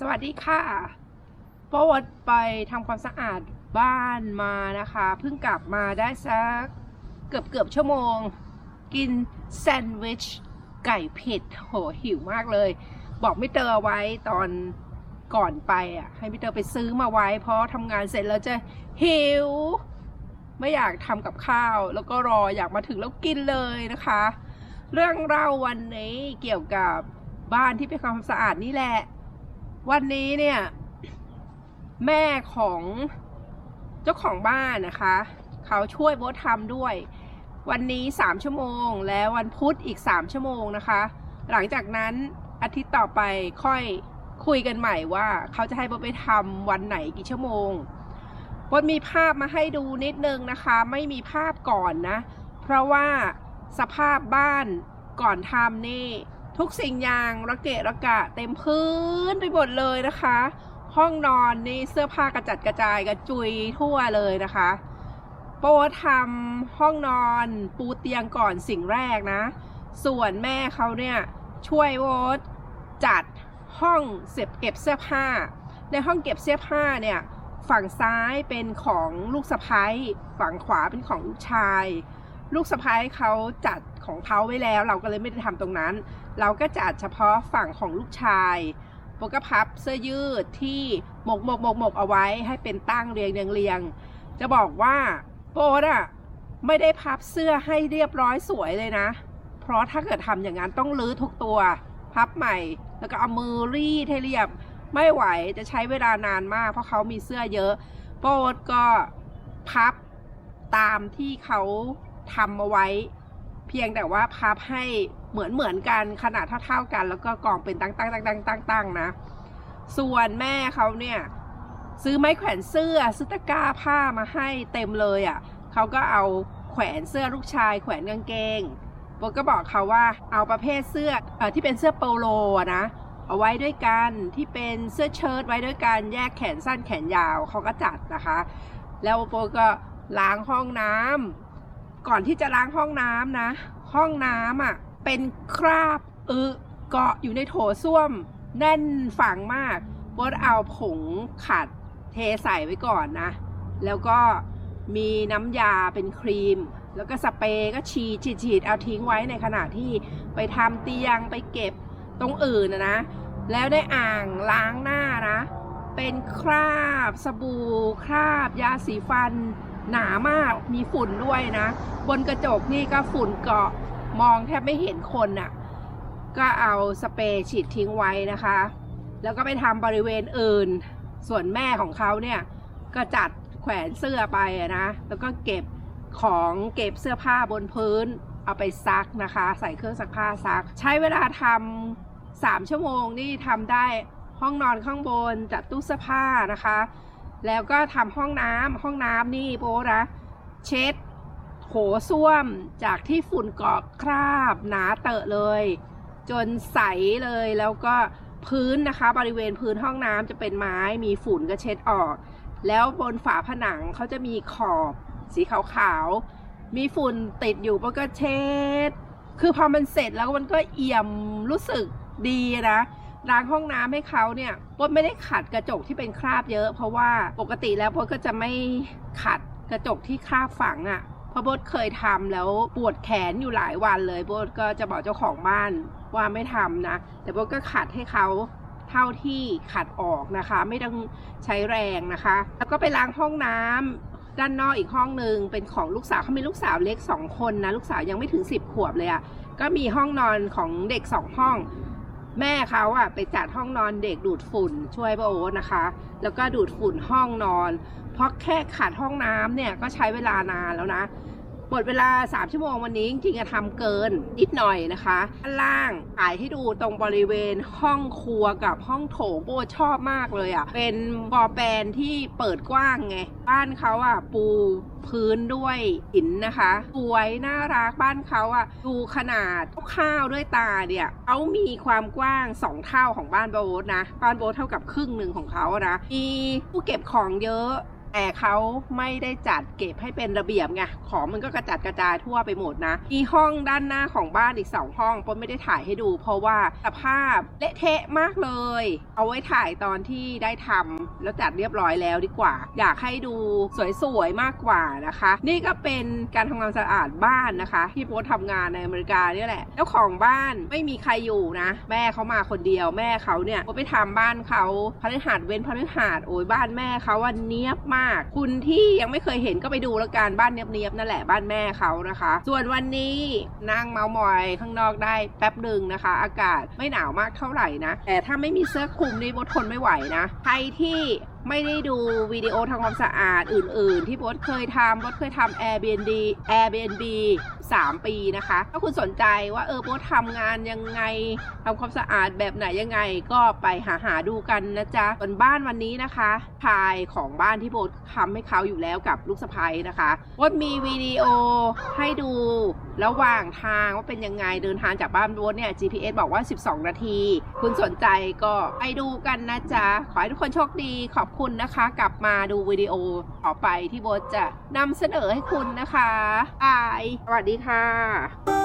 สวัสดีค่ะโป๊ดไปทำความสะอาดบ้านมานะคะเพิ่งกลับมาได้สักเกือบเกือบชั่วโมง กินแซนด์วิชไก่เผ็ดโหหิวมากเลย บอกไม่เตอเอาไว้ตอนก่อนไปอะให้พี่เตอไปซื้อมาไว้ เพราะทำงานเสร็จแล้วจะหิว ไม่อยากทำกับข้าว แล้วก็รออยากมาถึงแล้วกินเลยนะคะ เรื่องเล่าวันนี้เกี่ยวกับบ้านที่เป็นความสะอาดนี่แหละ วันนี้เนี่ย แม่ของเจ้าของบ้านนะคะ เขาช่วยโบททำด้วย วันนี้สามชั่วโมง แล้ววันพุธอีกสามชั่วโมงนะคะ หลังจากนั้นอาทิตย์ต่อไปค่อยคุยกันใหม่ว่า เขาจะให้โบทไปทำวันไหนกี่ชั่วโมงโบทมีภาพมาให้ดูนิดนึงนะคะ ไม่มีภาพก่อนนะ เพราะว่าสภาพบ้านก่อนทำนี่ ทุกสิ่งอย่างระเกะระกะเต็มพื้นไปหมดเลยนะคะ ห้องนอนนี่เสื้อผ้ากระจัดกระจายกระจุยทั่วเลยนะคะ โปทำห้องนอนปูเตียงก่อนสิ่งแรกนะ ส่วนแม่เขาเนี่ยช่วยโวตจัดห้องเสียบเก็บเสื้อผ้า ในห้องเก็บเสื้อผ้าเนี่ยฝั่งซ้ายเป็นของลูกสะพ้ยฝั่งขวาเป็นของลูกชาย ลูกสะพ้ายเขาจัดของเขาไว้แล้ว เราก็เลยไม่ได้ทำตรงนั้น เราก็จัดเฉพาะฝั่งของลูกชายโปกพับเสื้อยืดที่หมกหมกหมกหมกเอาไว้ให้เป็นตั้งเรียงเรียงเรียง จะบอกว่าโปดอะไม่ได้พับเสื้อให้เรียบร้อยสวยเลยนะ เพราะถ้าเกิดทำอย่างนั้นต้องรื้อทุกตัว พับใหม่ แล้วก็เอามือรีดให้เรียบ ไม่ไหวจะใช้เวลานานมาก เพราะเขามีเสื้อเยอะ โปดก็พับตามที่เขา ทำเอาไว้ เพียงแต่ว่าพับให้เหมือนเหมือนกันขนาดเท่า ๆกัน แล้วก็กองเป็นตั้งตั้งตั้งตั้งตั้งตั้งนะ ส่วนแม่เขาเนี่ย ซื้อไม้แขวนเสื้อซื้อตะกร้าผ้ามาให้เต็มเลยอะ่ะเขาก็เอาแขวนเสื้อลูกชาย แขวนกางเกงโบก็บอกเขาว่าเอาประเภทเสื้ออที่เป็นเสื้อโปโลอนะเอาไว้ด้วยกันที่เป็นเสื้อเชิ้ตไว้ด้วยกันแยกแขนสั้นแขนยาวเขาก็จัดนะคะ แล้วโปก็ล้างห้องน้ำ ก่อนที่จะล้างห้องน้ำนะ ห้องน้ำอะเป็นคราบอึเกาะอยู่ในโถส้วม แน่นฝังมากโบดเอาผงขัดเทใส่ไว้ก่อนนะ แล้วก็มีน้ำยาเป็นครีม แล้วก็สเปรย์ก็ฉีดฉีดฉีดเอาทิ้งไว้ในขณะที่ไปทำเตียงไปเก็บตรงอื่นนะนะ แล้วได้อ่างล้างหน้านะ เป็นคราบ สบู่ คราบ ยาสีฟัน หนามากมีฝุ่นด้วยนะ บนกระจกนี่ก็ฝุ่นเกาะมองแทบไม่เห็นคนน่ะ ก็เอาสเปรย์ฉีดทิ้งไว้นะคะ แล้วก็ไปทำบริเวณอื่น ส่วนแม่ของเขาเนี่ย ก็จัดแขวนเสื้อไปนะ แล้วก็เก็บของเก็บเสื้อผ้าบนพื้น เอาไปซักนะคะ ใส่เครื่องซักผ้าซัก ใช้เวลาทำสามชั่วโมงนี่ทำได้ ห้องนอนข้างบนจัดตู้เสื้อผ้านะคะ แล้วก็ทำห้องน้ำห้องน้ำนี่โป๊นะเช็ดโถส้วมจากที่ฝุ่นเกาะคราบหนาเตอะเลย จนใสเลยแล้วก็พื้นนะคะ บริเวณพื้นห้องน้ำจะเป็นไม้มีฝุ่นก็เช็ดออก แล้วบนฝาผนังเขาจะมีขอบสีขาวๆมีฝุ่นติดอยู่มันก็เช็ด คือพอมันเสร็จแล้วมันก็เอี่ยมรู้สึกดีนะ ล้างห้องน้ำให้เขาเนี่ยปดไม่ได้ขัดกระจกที่เป็นคราบเยอะ เพราะว่าปกติแล้วปดก็จะไม่ขัดกระจกที่คราบฝังอะ่ะเพราะโบดเคยทำแล้วปวดแขนอยู่หลายวันเลยโบดก็จะบอกเจ้าของบ้านว่าไม่ทำนะ แต่โบดก็ขัดให้เขาเท่าที่ขัดออกนะคะ ไม่ต้องใช้แรงนะคะ แล้วก็ไปล้างห้องน้ำด้านนอกอีกห้องหนึ่งเป็นของลูกสาวเขามีลูกสาวเล็กสองคนนะ ลูกสาวยังไม่ถึงสิบขวบเลยอะ่ะก็มีห้องนอนของเด็กสองห้อง แม่เขาอะไปจัดห้องนอนเด็กดูดฝุ่นช่วยป้าโอ๊ตนะคะ แล้วก็ดูดฝุ่นห้องนอน เพราะแค่ขัดห้องน้ำเนี่ยก็ใช้เวลานานแล้วนะ หมดเวลา 3 ชั่วโมงวันนี้จริงๆทำเกินนิดหน่อยนะคะด้านล่างถ่ายให้ดูตรงบริเวณห้องครัวกับห้องโถงโบชอบมากเลยอะะเป็นบอแปนที่เปิดกว้างไง บ้านเขาอะปูพื้นด้วยหินนะคะสวยน่ารักบ้านเขาอะดูขนาดข้าวด้วยตาเนี่ยเขามีความกว้าง 2 เท่าของบ้านโบทนะ บ้านโบทเท่ากับครึ่งหนึ่งของเขานะ มีผู้เก็บของเยอะ แต่เขาไม่ได้จัดเก็บให้เป็นระเบียบไงของมันก็กระจัดกระจายทั่วไปหมดนะ มีห้องด้านหน้าของบ้านอีกสองห้องปนไม่ได้ถ่ายให้ดู เพราะว่าสภาพเละเทะมากเลย เอาไว้ถ่ายตอนที่ได้ทำแล้วจัดเรียบร้อยแล้วดีกว่า อยากให้ดูสวยๆมากกว่านะคะ นี่ก็เป็นการทำความสะอาดบ้านนะคะ ที่โพสทำงานในอเมริกาเนี่ยแหละแล้วของบ้านไม่มีใครอยู่นะ แม่เขามาคนเดียวแม่เขาเนี่ยโพสไปทำบ้านเขาพฤหัสเว้นพฤหัสโอ้ยบ้านแม่เขาวันเนี้ยบมากคุณที่ยังไม่เคยเห็นก็ไปดูแล้วกันบ้านเนียบๆนั่นแหละบ้านแม่เขานะคะ ส่วนวันนี้นั่งเมามอยข้างนอกได้แป๊บหนึ่งนะคะ อากาศไม่หนาวมากเท่าไหร่นะแต่ถ้าไม่มีเสื้อคลุมนี่โบททนไม่ไหวนะใครที่ ไม่ได้ดูวิดีโอทำความสะอาดอื่น ๆ ที่โบทเคยทำโบทเคยทำ Airbnb Airbnb 3 ปีนะคะ ถ้าคุณสนใจว่าเออโบททำงานยังไงทำความสะอาดแบบไหนยังไงก็ไปหาหาดูกันนะจ๊ะส่วนบ้านวันนี้นะคะชายของบ้านที่โบททำให้เขาอยู่แล้วกับลูกสะใภ้นะคะโบทมีวิดีโอให้ดู ระหว่างทางว่าเป็นยังไงเดินทางจากบ้านโบทเนี่ย GPS บอกว่า 12 นาที คุณสนใจก็ไปดูกันนะจ๊ะ ขอให้ทุกคนโชคดีขอบคุณนะคะ กลับมาดูวิดีโอต่อไปที่โบทจะนำเสนอให้คุณนะคะบายสวัสดีค่ะ